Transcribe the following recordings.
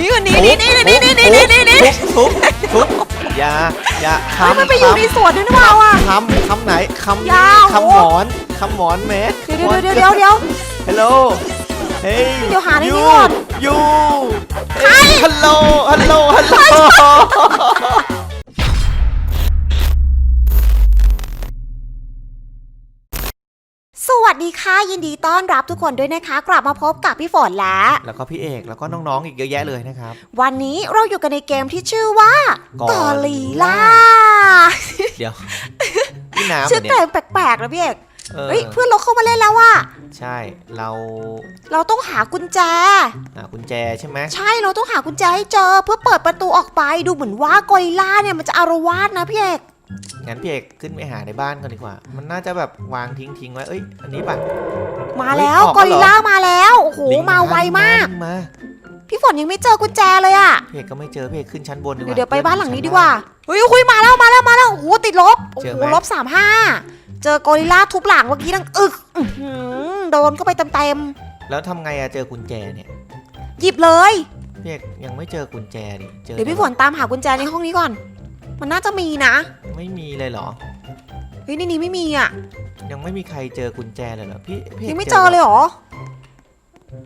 นี่หนีหนีหนีหนีหนีหนีหนีหนีหนีทุบทุบทุบอย่าอย่าเฮ้ยคำมันไปอยู่ในสวนด้วยนะว่าวอะ คำคำไหนคำยาวคำหมอนคำหมอนแม่เดี๋ยวเดี๋ยวเดี๋ยวเดี๋ยวเดี๋ยวฮัลโหลเฮ้ยเดี๋ยวหาในนี้ก่อนยูฮัลโหลฮัลโหลฮัลโหล สวัสดีค่ะยินดีต้อนรับทุกคนด้วยนะคะ กลับมาพบกับพี่ฝนแล้ว แล้วก็พี่เอกแล้วก็น้องๆอีกเยอะแยะเลยนะครับ วันนี้เราอยู่กันในเกมที่ชื่อว่ากอกอลีล่าเดี๋ยวพี่น้ำชื่อเหรเต็อมแปลกๆนะพี่เอกเออเฮ้ยเพื่อนเราเข้ามาเล่นแล้วว่ะใช่เราเราต้องหากุญแจหากุญแจใช่ไหมใช่เราต้องหากุญแจให้เจอเพื่อเปิดประตูออกไปดูเหมือนว่ากอริลล่าเนี่ยมันจะอารวาสนะพี่เอก งั้นพี่เอกขึ้นไปหาในบ้านก่อนดีกว่า มันน่าจะแบบวางทิ้งทิ้งๆไว้ เอ้ย อันนี้ป่ะ มาแล้วเฮ้ยออกกอแล้วเหรอ ริลล่ามาแล้ว โอ้โห ลิงมาไวมาก ลิงมาพี่ฝนยังไม่เจอกุญแจเลยอะพี่เอกก็ไม่เจอพี่เอกขึ้นชั้นบนดีกเดี๋ยวว่า เดี๋ยวไปพื่อบ้านหลังนี้ชั้ดีกว่า เฮ้ยคุยมาแล้วมาแล้วมาแล้ว โอ้โห ติดลบ โอ้เจอโหไหม ลบสามห้า เจอกอริลล่าทุบหลังเมื่อกี้ดังอึกอื้อหือโดนก็ไปเต็มแล้วทำไงอะเจอกุญแจเนี่ยๆหยิบเลย พี่เอกยังไม่เจอกุญแจดิเจอเดี๋ยวพี่ฝนตามหากุญแจในห้องนี้ก่อน มันน่าจะมีนะ ไม่มีเลยเหรอ เฮ้ยในนี้ไม่มีอะ ยังไม่มีใครเจอกุญแจเลยเหรอพี่พี่ยังไม่เจอเลยเหรอ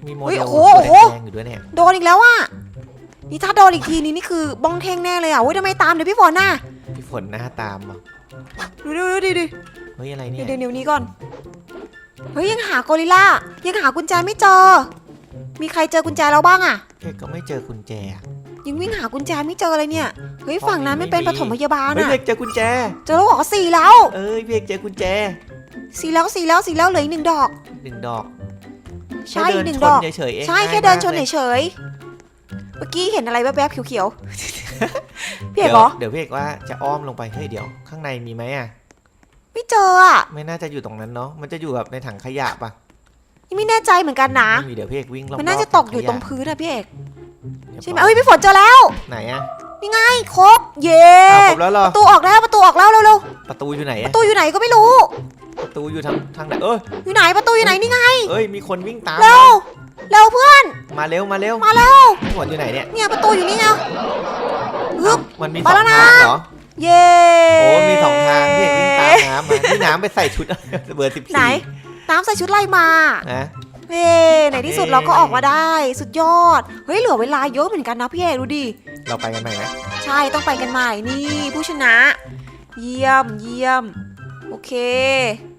มีโมเฮ้เดยลโอ้โหตัวโอ้โหแดงๆอยู่ด้วยเนี่ยโดนอีกแล้วอะนี่ถ้าโดนอีกทีนี้นี่คือบ้องเท่งแน่เลยอะเฮ้ยทำไมตามเดี๋ยวพี่ฝนน่ะพี่ฝนหน้าตามอะดูดูดูดิดิเฮ้ยอะไรเนี่เดี๋ยวยเดี๋ยวเดี๋ยวนี้ก่อนเฮ้ยยังหากอริลล่ายังหากุญแจไม่เจอ มีใครเจอกุญแจแล้วบ้างอะพี่เอกก็ไม่เจอกุญแจอะ ยังวิ่งหากุญแจไม่เจอเลยเนี่ย เฮ้ยฝั่งนั้นไม่ไม่เป็นมีปฐมพยาบาลเฮ้ยอะพี่เอกเจอกุญแจ เจอแล้วเหรอสี่แล้ว เอ้ยพี่เอกเจอกุญแจสี่แล้วสี่แล้วสี่แล้วเหลืออีกหนึ่งดอก หนึ่งดอกใช่แค่เดิหนึ่งชดอก เฉยๆเองใช่ง่ายแค่เดินชนมากลยเฉยๆเมื่อกี้เห็นอะไรแวบๆเขียวๆพี่เอเดี๋กยวเหรอเดี๋ยวพี่เอกว่าจะอ้อมลงไปเฮ้ยเดี๋ยว ข้างในมีไหมอะไม่เจออะไม่น่าจะอยู่ตรงนั้นเนาะมันจะอยู่แบบในถังขยะปะนี่ไม่แน่ใจเหมือนกันนะไม่มีเดี๋ยวพี่เอกวิ่งรอบๆมันน่าจะตกอยู่ตรงถัขพื้นอะพี่เอกยะ ใช่ไหมเอ้ยพี่ฝนเจอแล้ว ไหนอะนี่ไงครบ เย้อ้าวครบแล้วเหรอ ประตูออกแล้วประตูออกแล้วเร็วประตูอยู่ไหนๆปอะระตูอยู่ไหนก็ไม่รู้ ประตูอยู่ทางทางไหนเอ้ยอยู่ไหนประตูอยู่ไหนนี่ไงเอ้ย มีคนวิ่งตามเร็วเร็วเพื่อนมาเร็วมาเร็วมาเร็วพี่ฝนอยู่ไหนเนี่ยเนี่ยประตูอยู่นี่ไงฮึบ มันมีสมาองแล้วนะ ทางเหรอเย้โอ้มีสองทางพี่เอกวิ่งตามน้ำมาพี่น้ำไปใส่ชุด เบอร์สิบสี่ไหนน้ำใส่ชุดไล่มา นะ เฮ้ในที่สุดเย้เราก็ออกมาได้ สุดยอด เฮ้ยเหลือเวลาเยอะเหมือนกันนะพี่เอกดูดิ เราไปกันใหม่ไหมใช่ต้องไปกันใหม่นี่ ผู้ชนะ เยี่ยมเยี่ยม โอเค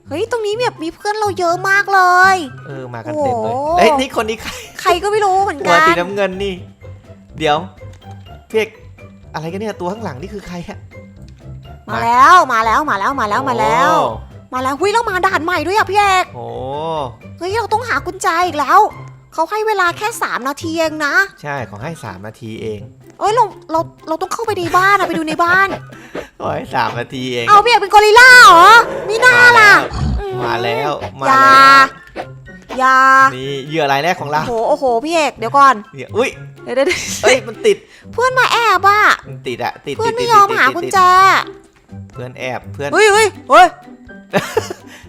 เฮ้ยตรงนี้แบบมีเพื่อนเราเยอะมากเลย เออมากันเต็มเลยโอ้เอ้ยนี่คนนี้ใครใครก็ไม่รู้เหมือนหักัวนสีน้ำเงินนี่ เดี๋ยวพี่เอกอะไรกันเนี่ยตัวข้างหลังนี่คือใครอะมาแล้วมาแล้วมาแล้วมาแล้วมาแล้ว โอ้ มาแล้วหุ้ยเรามาด่านใหม่ด้วยอะพี่เอกโอ้เฮ้ยเราต้องหากุญแจอีกแล้ว เขาให้เวลาแค่ 3 นาทีเองนะใช่ขอให้สามนาทีเองเอ้ยเราเราเราต้องเข้าไปในบ้านอะไปดูในบ้าน ขอให้สามนาทีเองเอาพี่เอกเป็นกอริลล่าเหรอมีหน้าล่ะมาแล้วมาอย่าแล้วอย่านี่เหยื่อรายแรกของเราโอ้โหโอ้โหพี่เอกเดี๋ยวก่อนเนี่ยอุ้ยเดี๋ยวเดี๋ยวเดี๋ยวเอ้ยมันติดเพื่อนมาแอบอะมันติดอะติดเพื่อนติดไม่ติดยอมติดหาติดกุญติดแจเพื่อนแอบเพื่อนเฮ้ยเฮ้ยเฮ้ย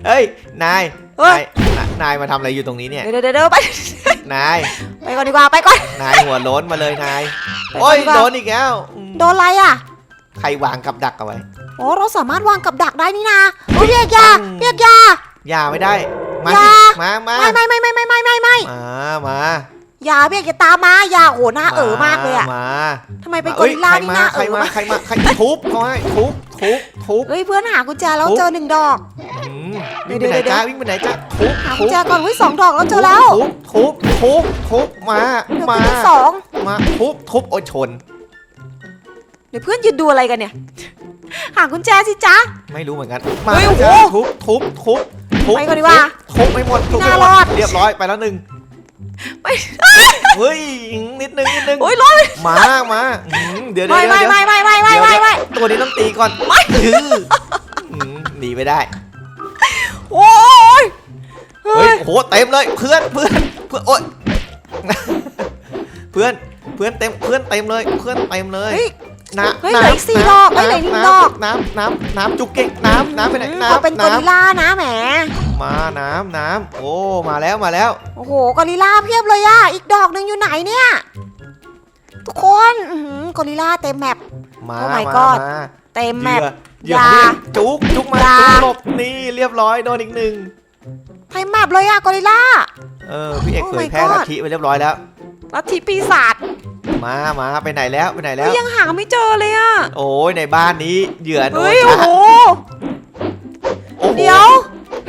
เฮ้ย นายเฮ้นายยนนายมาทำอะไรอยู่ตรงนี้เนี่ย เดี๋ยวเดี๋ยวเดี๋ยวไป นาย ไปก่อนดีกว่าไปก่อน นายหัวโล้นมาเลยนายไปก่อนโอ้ยดีกว่าโดนอีกแล้วอืมโดนอะไรอะใครวางกับดักเอาไว้ โอ้เราสามารถวางกับดักได้นี่นะโอ้ยพี่เอกอยาอืมพี่เอกอยา อย่าไม่ได้ มาอย่าสิมามาไม่ไม่ไม่ไม่ไม่ไม่ไม่ไม่มามาอย่าพี่เอกอย่าตามมาอย่าโอ้โหหน้าเอ๋อมากเลยอะมาทำไมเป็นกอเอ้ยริลล่าใครนี่มาหน้าใครเอ๋อมา มากใครมา ใครทุบเขาให้ทุบทุบทุบ เฮ้ยเพื่อนหากุญแจแล้วทุบเจอหนึ่งดอกอืม วิ่งไปไหนเดี๋ยวจ้าวิ่งไปไหนจ้าทุบหากุทุญบแจก่อนเฮ้ยสองดอกแล้วเจอแล้วทุบทุบทุบทุบมาเดี๋ยวมาเพื่อนสองมาทุบทุบโอ้ยชนเดี๋ยวเพื่อนยืนดูอะไรกันเนี่ยหากุญแจสิจ๊ะไม่รู้เหมือนกันเฮ้ยโอ้โหจ้าทุบทุบทุบทุบไปก่อนดีกว่าทุบไม่หมดทุบไม่ไม่น่าหมรอดดเรียบร้อยไปแล้วหนึ่งไม่เฮ้ยนิดนึงนิดนึงโอ้ยรอดมามาอืมเดี๋ยวเดี๋ยไม่วไม่เดี๋ยวไม่ไม่ไม่ไม่เดี๋ยวไม่ไม่ตัวนี้ต้องตีก่อนไม่หนีไม่ได้ โอ้ยเฮ้เฮ้ยยโหเต็มเลยเพื่อนเพื่อนเพื่อนโอ๊ย เพื่อนเพื่อนเต็มเพื่อนเต็มเลยเพื่อนเต็มเลยเฮ้ย น้ำเฮ้ยเหลืออีกสี่ดอกเฮ้ยเหลืออีกหนึ่งดอกน้ำน้ำน้ำจุกเก่งน้ำน้ำไปไหนเขาเป็นน้ำกอริลน้ล่านะแหมำมาน้ำน้ำโอ้มาแล้วมาแล้ว โอ้โหกอริลล่าเพียบเลยอะอีกดอกหนึ่งอยู่ไหนเนี่ยอื้อหือกอริลลาเต็มแมป มา Oh my มา god มา เต็มเหแมยื่ปอเหยื่ออย่าพี่จุกจุกมาอย่า จุกหลบนี่เรียบร้อยโดนอีกหนึ่งเต็มแมปเลยอะกอริลลาเออพี่เอก Oh เผ my ยแพร่ god ลัทธิไปเรียบร้อยแล้ว ลัทธิปีศาจมามาไปไหนแล้วไปไหนแล้วยังหาไม่เจอเลยอะโอ้ยในบ้านนี้เหยื่อโดนเฮ้ยโอ้โห โอ้โหเดี๋ยว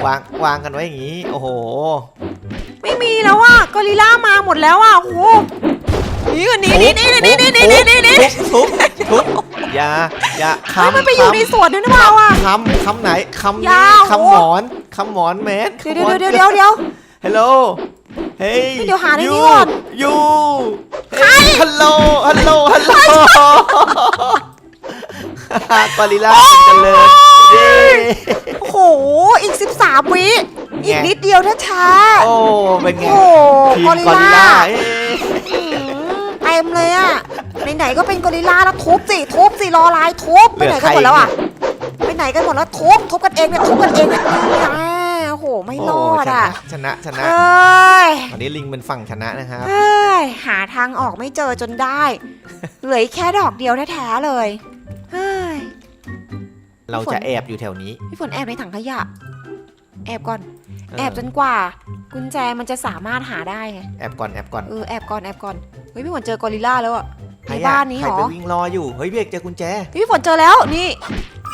วางวางกันไว้อย่างนี้ โอ้โห ไม่มีแล้วอะกอริลลามาหมดแล้วอะโอ้โหหนี่กันหนี่นี่นี่นี่นี่นี่นี่นี่นี่ทุบทุบทุบอ ย่าอย่าเฮ้ยคำมันไปอยู่ในสวนนั่นหรือเปล่าอะคำคำไหนคำยานี้วคำหมอนคำหมอนแมนเดี๋ยวเดี๋ยวเดี๋ยวเดี๋ยวเดี๋ยวฮัลโหลเฮ้ยเดี๋ยวหาในนี้ก่อนยูฮัลโหลฮัลโหลฮัลโหลกอริลลาเป็นกันเลยเย้โอ้โห อีก 13 วิ อีกไงนิดเดียวถ้าช้า โอ้ เป็นๆไง โอ้โหทีมกอริกอลริลลาลาเอ้ยอืมเต็มเลยอะไหนๆก็เป็นกอริลลาแล้วทุบสิทุบ สิรอลายทุบไปไหนกันหมดแล้วอะไปไหนกันหมดแล้วทุบทุบกันเองเนี่ยทุบกันเองเนี่ยอ่าโอ้โหไม่รอดอะชนะชนะเอ้ยตอนนี้ลิงเป็นฝั่งชนะนะครับเอ้ยหาทางออกไม่เจอจนได้เหลืออีกแค่ดอกเดียวแท้ๆเลยเฮ้ยเราจะแอบอยู่แถวนี้พี่ฝนแอบในถังขยะ แอบก่อนเแอบจนกว่า กุญแจมันจะสามารถหาได้ไงแอบก่อนแอบก่อนเออแอบก่อนแอบก่อนเฮ้ยพี่ฝนเจอกอริลลาแล้วอะ ใครในอะบ้านนี้ใคเหรรไปอวิ่งรออยู่ เฮ้ยพี่เอกเจอกุญแจพี่ฝนเจอแล้วนี่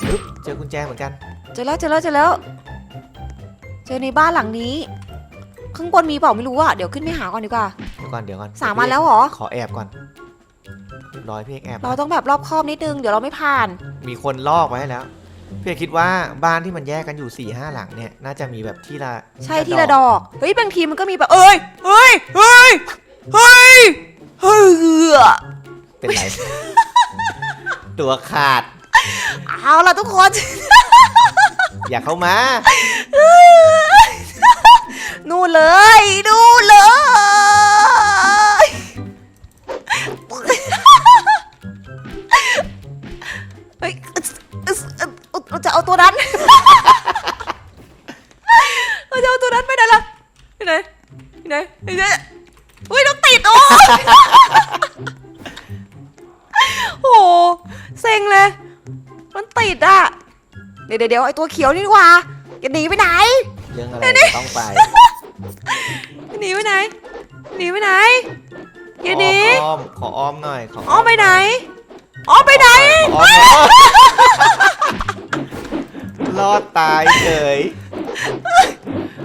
ปึ๊บเจอกุญแจเหมือนกันเจอแล้วเจอแล้วเจอแล้ว เจอในบ้านหลังนี้ ข้างบนมีเปล่าไม่รู้อะเดี๋ยวขึ้นไปหาก่อนดีกว่า เดี๋ยวก่อนเดี๋ยวก่อนสามวันแล้วเหรอ ขอแอบก่อนเรียบร้อยพี่เอกแอบเราต้องแบบรอบคอบนิดนึงเดี๋ยวเราไม่ผ่าน มีคนลอกไว้ให้แล้วพี่เอกคิดว่าบ้านที่มันแยกกันอยู่4ี่ห้าหลังเนี่ยน่าจะมีแบบที่ละใช่ที่ละดอกเฮ้ยบางทีมันก็มีแบบเอ้ยเฮ้ยเฮ้ยเฮ้ยเฮ้ยเป็นไร ตัวขาด เอาล่ะทุกคน อย่าเข้ามา นู่นเลยนู่นเลย เฮ้ยเราจะเอาตัวนั้น เดี๋ยวเดี๋ยวเดี๋ยวไอตัวเขียวนี่ดีกว่าจะหนีไปไหนเรื่องอะไรต้องไปหนีไปไหนหนีไปไหนอย่าหนีอ้อมขออ้อมหน่อยขออ้อมไปไหนอ้อมไปไหนอ้อมรอดตายเฉย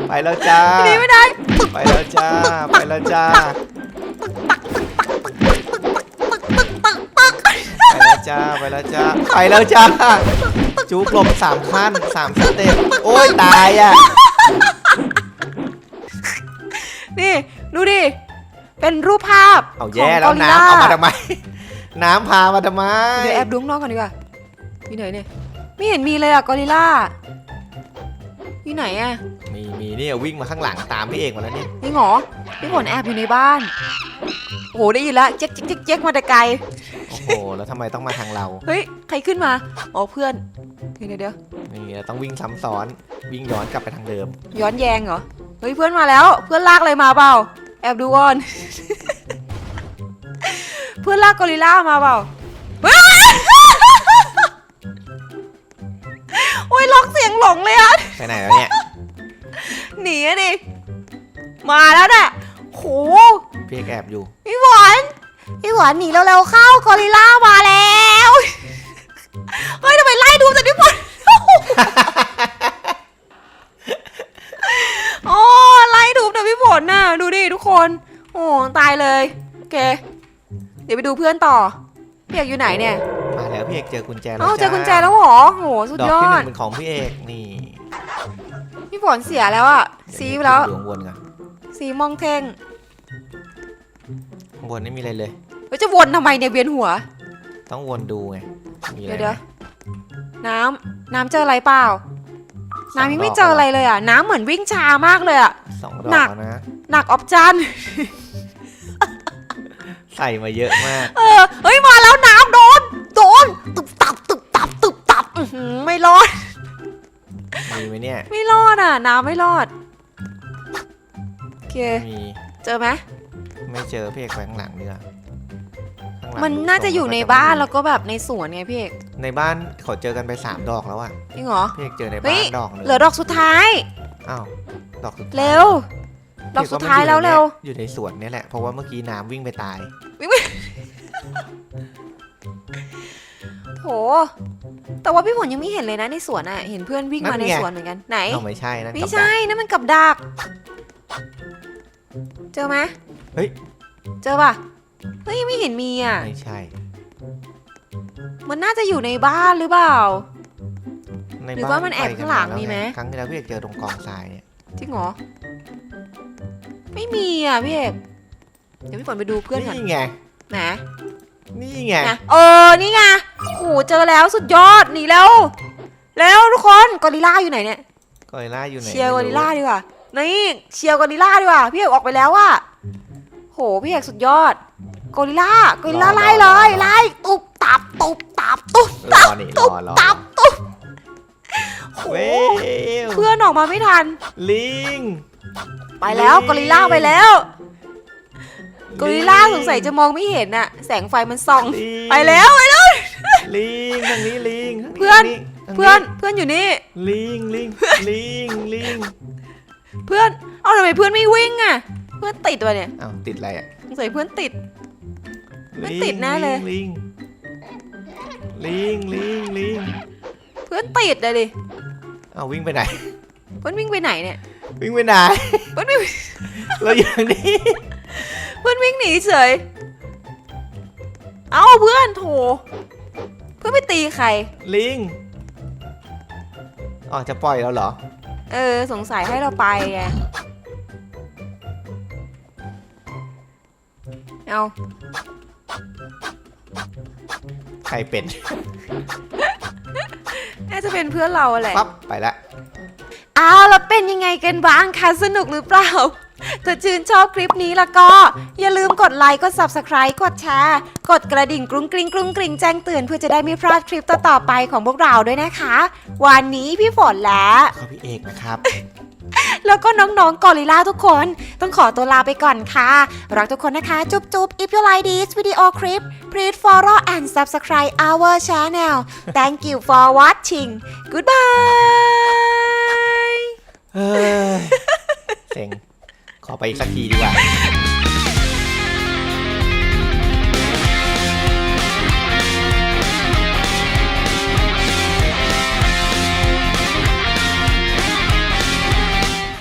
ไปแล้วจ้าหนีไปไหนไปแล้วจ้าไปแล้วจ้า จ้าไปแล้วจ้าไปแล้วจ้าจุกหลบสามขั้นสามสเต็ปโอ้ยตายอะนี่ ดูดิ เป็นรูปภาพเอาแย่ขแล้งวกริน้ำเอามาทำไม น้ำพามาทำไม เดี๋ยวแอบดูข้างนอกก่อนดีกว่าอยู่ไหนเนี่ยไม่เห็นมีเลยอะกอริลลาอยู่ไหนอะมีมีนี่วิ่งมาข้างหลังตามพี่เอกมาแล้วเนี่ยนี่หรอพี่ฝนแอบอยู่ในบ้านโอ้โหได้ยินแล้วเจ๊กเจ๊กเจ๊กเจ๊กมาแต่ไกล โอ้โหแล้วทำไมต้องมาทางเรา เฮ้ย ใครขึ้นมา อ๋อเพื่อนเดี๋ยวเดี๋ยวเดี๋ยวนี่เราต้องวิ่งซ้ำซ้อน วิ่งย้อนกลับไปทางเดิม ย้อนแยงเหรอ เฮ้ยเพื่อนมาแล้ว เพื่อนลากอะไรมาเปล่า แอบดูก่อน เพื่อนลากกอริลลามาเปล่าเฮ้ยโอ้ยล็อกเสียงหลงเลยอะไปไหนแล้วเนี่ย หนีอะดิ มาแล้วน่ะโห พี่เอกแอบอยู่พี่หวานพี่ห วานหนีเร็วๆเข้ากอริลลามาแล้วเฮ้ยทำไมไล่ดูแต่พี่หวานโอ้ไล่ดูแต่พี่ฝนน่ะดูดิทุกคน โอ้ตายเลยโอเค เดี๋ยวไปดูเพื่อนต่อพี่เอกอยู่ไหนเนี่ยมาแล้วพี่เอกเจอกุญแจแล้วเอ้าเจอจ้ากุญแจแล้วเหรอโหสุดดอกยอที่หดนึ่งเป็นของพี่เอกนี่พี่ฝนเสียแล้วอะซีไปแล้วอยู่ข้างบนกันสีมองเท่งข้างบนไม่มีอะไรเลย เฮ้ยจะวนทำไมเนี่ยเวียนหัว ต้องวนดูไงมีอะไรเดี๋ยวไหเดี๋ยวน้ำน้ำเจออะไรเปล่าสน้ำยังไม่เจออะไรเลยอะ น้ำเหมือนวิ่งช้ามากเลยอะ สองดหนัอกกแล้วนะหนักออบจัน ใส่มาเยอะมาก เออ เฮ้ย มาแล้วน้ำโดน โดนตึบตับตึบตับตึบตับอื้อหือไม่รอด มีไหมเนี่ยไม่รอดอะ น้ำไม่รอด โอเคมีเจอไหมไม่เจอพี่เอกไปข้างหลังเรือข้าง หลังมันดูน่าจะทรงอยู่ในก็บ้านไม่มีแล้วก็แบบในสวนไงพี่เอกในบ้านเขาเจอกันไปสามดอกแล้วอะจริงเหรอ พี่เอกเจอในเฮ้บ้าย นดอกหนึงเหลือดอกสุดท้าย อ้าวดอกสุดท้ายเร็ว ดอกสุดท้ายแล้วเร็ว อยู่ในสวนเนี่ยแหละเพราะว่าเมื่อกี้น้ำวิ่งไปตาย โห แต่ว่าพี่ฝนยังไม่เห็นเลยนะในสวนอะเห็นเพื่อนวิ่งมานั่นในไง สวนเหมือนกัน ไหน เอาไม่ใช่นะไม่กับดัใช่ก นั่นมันกับดัก เจอไหมเฮ้ย เจอป่ะ เฮ้ยไม่เห็นมีอะ ไม่ใช่ มันน่าจะอยู่ในบ้านหรือเปล่า ในหรือบ้ว่ามันแอบไปกัข้างหลังแล้วมีไหม ครั้งที่แล้วพี่เอกเจอตรงกองทรายเนี่ย จริงเหรอ ไม่มีอะพี่เอกเดี๋ยวพี่ฝนไปดูเพื่อนก่อนนี่ไงไหนนี่ไง นะ เออ นี่ไงโอ้โหเจอแล้วสุดยอด หนีแล้ว แล้วทุกคนกอริลล่าอยู่ไหนเนี่ย กอริลล่าอยู่ไหนเชียร์กอไม่ริลล่าดีกว่า นี่เชียร์กอริลล่าดีกว่า พี่เอกออกไปแล้วอะโห พี่เอกสุดยอด กอริลล่ากอริลล่าไล่เลยไล่ตุบตับตุบตับตุบรตัอบนี่รตุอบรอตับตุบโหเว้ยเพื่อนออกมาไม่ทัน ลิง ไปแล้วลิงกอริลล่าไปแล้วกอริลล่าสงสัยจะมองไม่เห็นน่ะ แสงไฟมันส่อง ลิง ไปแล้วไปแล้ว ลิงทางนี้ลิงทางเพื่อนทางทางเพื่อนเพื่อนอยู่นี่ ลิงลิงลิงลิงเพื่อน เอาทำไมเพื่อนไม่วิ่งอะ เพื่อนติดวะเนี่ย อ้าวติดอะไรอะสงสัยเพื่อนติดไม่ลิงติดแน่เลย ลิงลิงลิงลิงเพื่อนติดเลยดิอ้าววิ่งไปไหน เพื่อนวิ่งไปไหนเนี่ย วิ่งไปไหน เพื่อนวิ่งเราอยู่ตรงนี้เพื่อนวิ่งหนีเฉย เอ้าเพื่อนโถ เพื่อนไปตีใคร ลิงอ๋อจะปล่อยเราเหรอ เออ สงสัยให้เราไปไง เอา ใครเป็นน่าจะเป็นเพื่อนเราแหละปั๊บไปละเอาแล้วเป็นยังไงกันบ้างคะสนุกหรือเปล่า ถ้าชื่นชอบคลิปนี้แล้วก็ อย่าลืมกดไลค์ กด Subscribe กดแชร์ กดกระดิ่งกรุ้งกริ้งกรุ้งกริ้งแจ้งเตือนเพื่อจะได้ไม่พลาดคลิปต่อๆไปของพวกเราด้วยนะคะ วันนี้พี่ฝนและเขาพี่เอกนะครับ แล้วก็น้องๆกอริลล่าทุกคน ต้องขอตัวลาไปก่อนค่ะ รักทุกคนนะคะ จุ๊บจุบ if you like this video clip please follow and subscribe our channel thank you for watching goodbye เฮ้ยเซ็งขอไปอีกสักทีดีกว่า